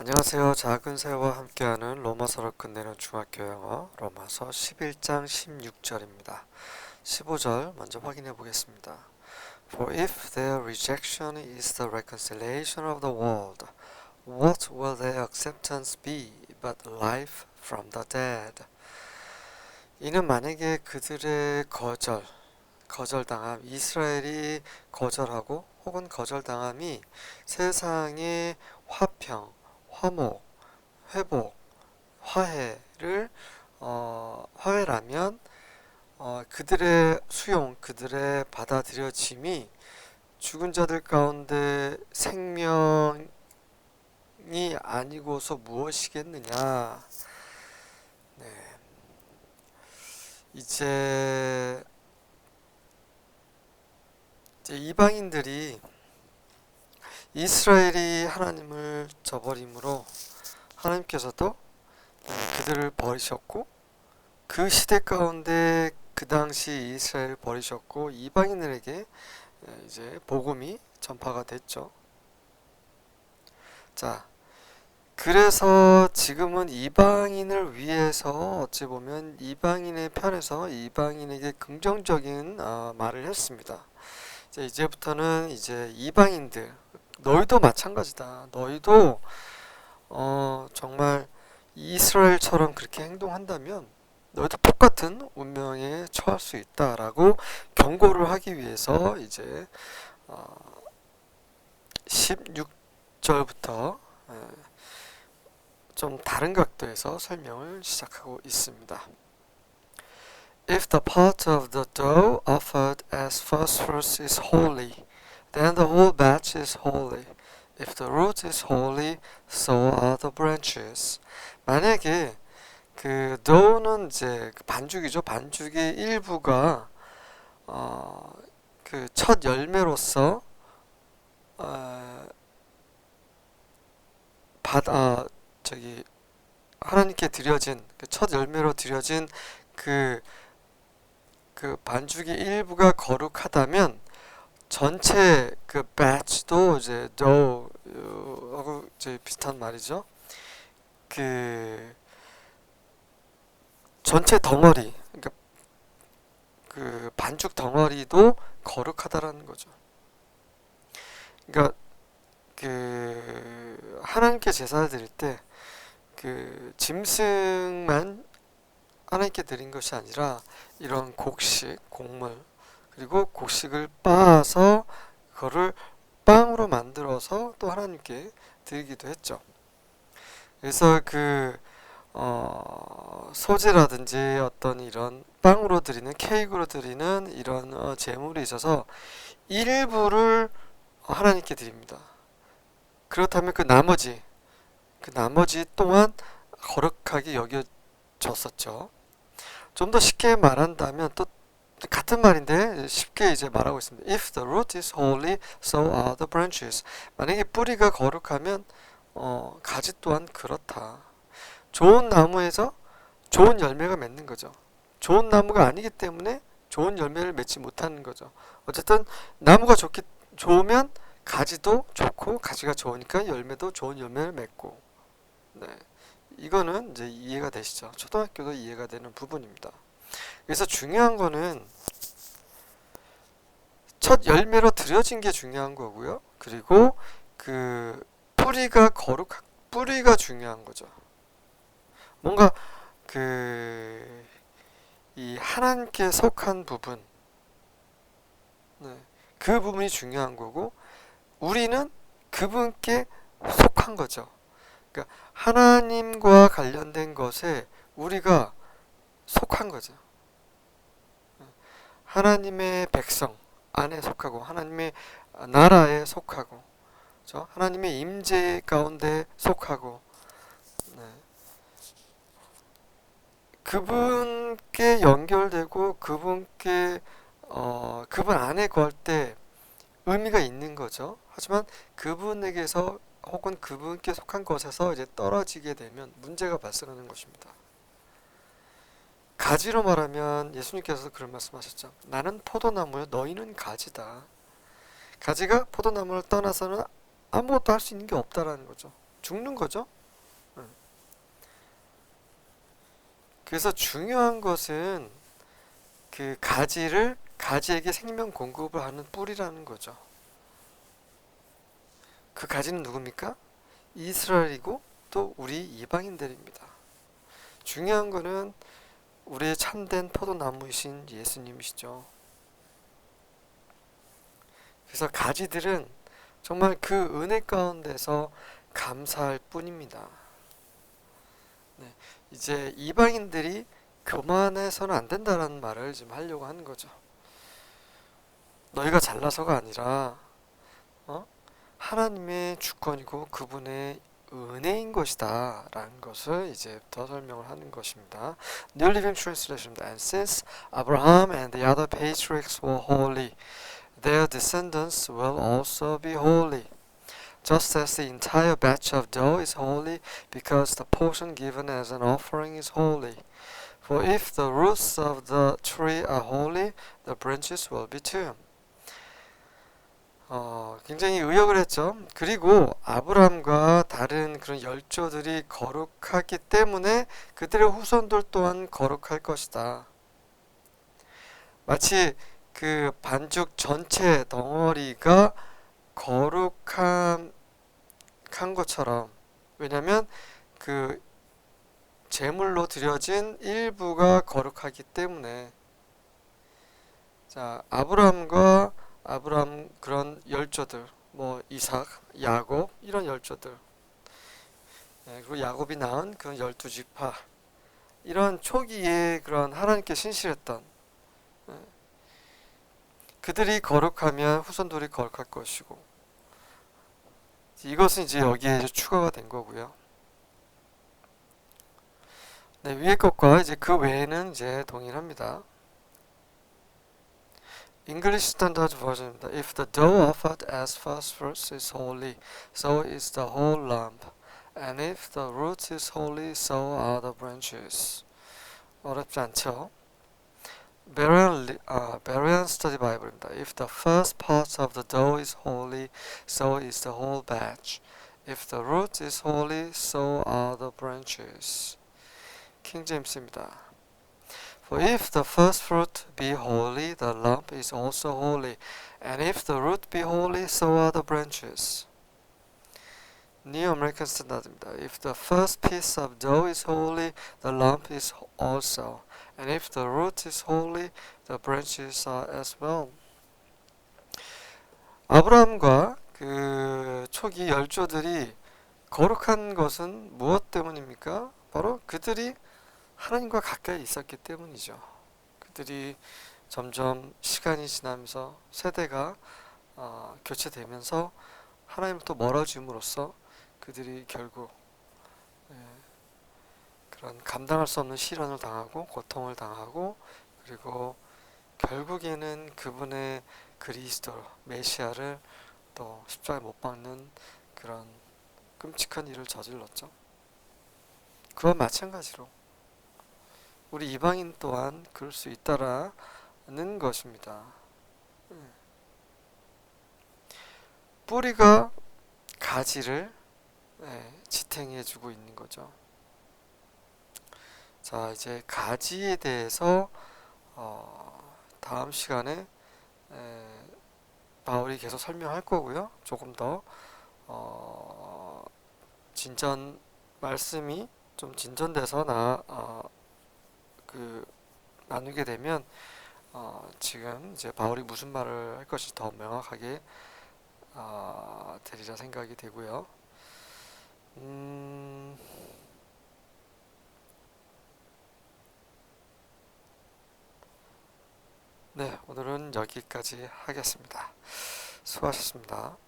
안녕하세요. 작은 새와 함께하는 로마서를 끝내는 중학교 영어 로마서 11장 16절입니다. 15절 먼저 확인해 보겠습니다. For if their rejection is the reconciliation of the world, what will their acceptance be but life from the dead? 이는 만약에 그들의 거절, 거절당함, 이스라엘이 거절하고 혹은 거절당함이 세상의 화평, 화목, 회복, 화해를 어, 화해라면 어, 그들의 수용, 그들의 받아들여짐이 죽은 자들 가운데 생명이 아니고서 무엇이겠느냐? 네. 이제 이제 이방인들이 이스라엘이 하나님을 저버림으로 하나님께서도 그들을 버리셨고 그 시대 가운데 그 당시 이스라엘을 버리셨고 이방인들에게 이제 복음이 전파가 됐죠. 자, 그래서 지금은 이방인을 위해서 어찌 보면 이방인의 편에서 이방인에게 긍정적인 어, 말을 했습니다. 이제 이제부터는 이제 이방인들 너희도 마찬가지다. 너희도 어, 정말 이스라엘처럼 그렇게 행동한다면 너희도 똑같은 운명에 처할 수 있다라고 경고를 하기 위해서 이제 어, 16절부터 좀 다른 각도에서 설명을 시작하고 있습니다. If the part of the dough offered as fruits is holy, then the whole batch is holy. If the root is holy, so are the branches. 만약에 그 dough는 이제 그 반죽이죠. 반죽의 일부가 어, 그 첫 열매로서 어, 받, 아, 저기 하나님께 드려진 그 첫 열매로 드려진 그, 그 반죽의 일부가 거룩하다면 전체 그 batch도 이제 dough하고 이제 비슷한 말이죠. 그 전체 덩어리, 그러니까 그 반죽 덩어리도 거룩하다라는 거죠. 그러니까 그 하나님께 제사를 드릴 때 그 짐승만 하나님께 드린 것이 아니라 이런 곡식, 곡물 그리고 곡식을 빻아서 그거를 빵으로 만들어서 또 하나님께 드리기도 했죠. 그래서 그 어, 소재라든지 어떤 이런 빵으로 드리는 케이크로 드리는 이런 어, 제물이 있어서 일부를 하나님께 드립니다. 그렇다면 그 나머지 그 나머지 또한 거룩하게 여겨졌었죠. 좀 더 쉽게 말한다면 또 같은 말인데 쉽게 이제 말하고 있습니다. If the root is holy, so are the branches. 만약에 뿌리가 거룩하면 어, 가지 또한 그렇다. 좋은 나무에서 좋은 열매가 맺는 거죠. 좋은 나무가 아니기 때문에 좋은 열매를 맺지 못하는 거죠. 어쨌든 나무가 좋기 좋으면 가지도 좋고 가지가 좋으니까 열매도 좋은 열매를 맺고 네. 이거는 이제 이해가 되시죠? 초등학교도 이해가 되는 부분입니다. 그래서 중요한 거는 첫 열매로 들여진 게 중요한 거고요. 그리고 그 뿌리가 거룩 뿌리가 중요한 거죠. 뭔가 그 이 하나님께 속한 부분 네. 그 부분이 중요한 거고 우리는 그분께 속한 거죠. 그러니까 하나님과 관련된 것에 우리가 속한 거죠. 하나님의 백성 안에 속하고 하나님의 나라에 속하고 그렇죠? 하나님의 임재 가운데 속하고 네. 그분께 연결되고 그분께 어, 그분 안에 거할 때 의미가 있는 거죠. 하지만 그분에게서 혹은 그분께 속한 것에서 이제 떨어지게 되면 문제가 발생하는 것입니다. 가지로 말하면 예수님께서 그런 말씀하셨죠. 나는 포도나무요, 너희는 가지다. 가지가 포도나무를 떠나서는 아무것도 할 수 있는 게 없다라는 거죠. 죽는 거죠. 음. 그래서 중요한 것은 그 가지를 가지에게 생명 공급을 하는 뿌리라는 거죠. 그 가지는 누굽니까? 이스라엘이고 또 우리 이방인들입니다. 중요한 거는 우리의 참된 포도나무이신 예수님이시죠. 그래서 가지들은 정말 그 은혜 가운데서 감사할 뿐입니다. 네, 이제 이방인들이 교만해서는 안 된다라는 말을 지금 하려고 하는 거죠. 너희가 잘나서가 아니라 어? 하나님의 주권이고 그분의 은혜인 것이다 라는 것을 이제부터 설명을 하는 것입니다. New Living Translation입니다. And since Abraham and the other patriarchs were holy, their descendants will also be holy. Just as the entire batch of dough is holy because the portion given as an offering is holy. For if the roots of the tree are holy, the branches will be too. 어, 굉장히 의역을 했죠. 그리고 아브라함과 다른 그런 열조들이 거룩하기 때문에 그들의 후손들 또한 거룩할 것이다. 마치 그 반죽 전체 덩어리가 거룩한 한 것처럼 왜냐하면 그 제물로 드려진 일부가 거룩하기 때문에 자 아브라함과 아브라함 그런 열조들 뭐 이삭, 야곱 이런 열조들 네, 그리고 야곱이 낳은 그런 열두 지파 이런 초기에 그런 하나님께 신실했던 네, 그들이 거룩하면 후손들이 거룩할 것이고 이것은 이제 여기에 이제 추가가 된 거고요. 네, 위의 것과 이제 그 외에는 이제 동일합니다. English Standard Version입니다. If the dough offered as first fruits is holy, so is the whole lump. And if the root is holy, so are the branches. 어렵지 않죠? Berean, uh, Berean Study Bible입니다. If the first part of the dough is holy, so is the whole batch. If the root is holy, so are the branches. 킹 제임스입니다. For if the first fruit be holy, the lump is also holy, and if the root be holy, so are the branches. New American Standard입니다. If the first piece of dough is holy, the lump is also, and if the root is holy, the branches are as well. 아브라함과 그 초기 열조들이 거룩한 것은 무엇 때문입니까? 바로 그들이 하나님과 가까이 있었기 때문이죠. 그들이 점점 시간이 지나면서 세대가 어, 교체되면서 하나님부터 멀어짐으로써 그들이 결국 예, 그런 감당할 수 없는 시련을 당하고 고통을 당하고 그리고 결국에는 그분의 그리스도 메시아를 또 십자가에 못 박는 그런 끔찍한 일을 저질렀죠. 그와 마찬가지로 우리 이방인 또한 그럴 수 있다라는 것입니다. 예. 뿌리가 가지를 예, 지탱해 주고 있는 거죠. 자, 이제 가지에 대해서 어, 다음 시간에 에, 바울이 계속 설명할 거고요. 조금 더 어, 진전 말씀이 좀 진전돼서 나 어, 그 나누게 되면 어, 지금 이제 바울이 무슨 말을 할 것이 더 명확하게 어, 되리라 생각이 되고요. 음, 네, 오늘은 여기까지 하겠습니다. 수고하셨습니다.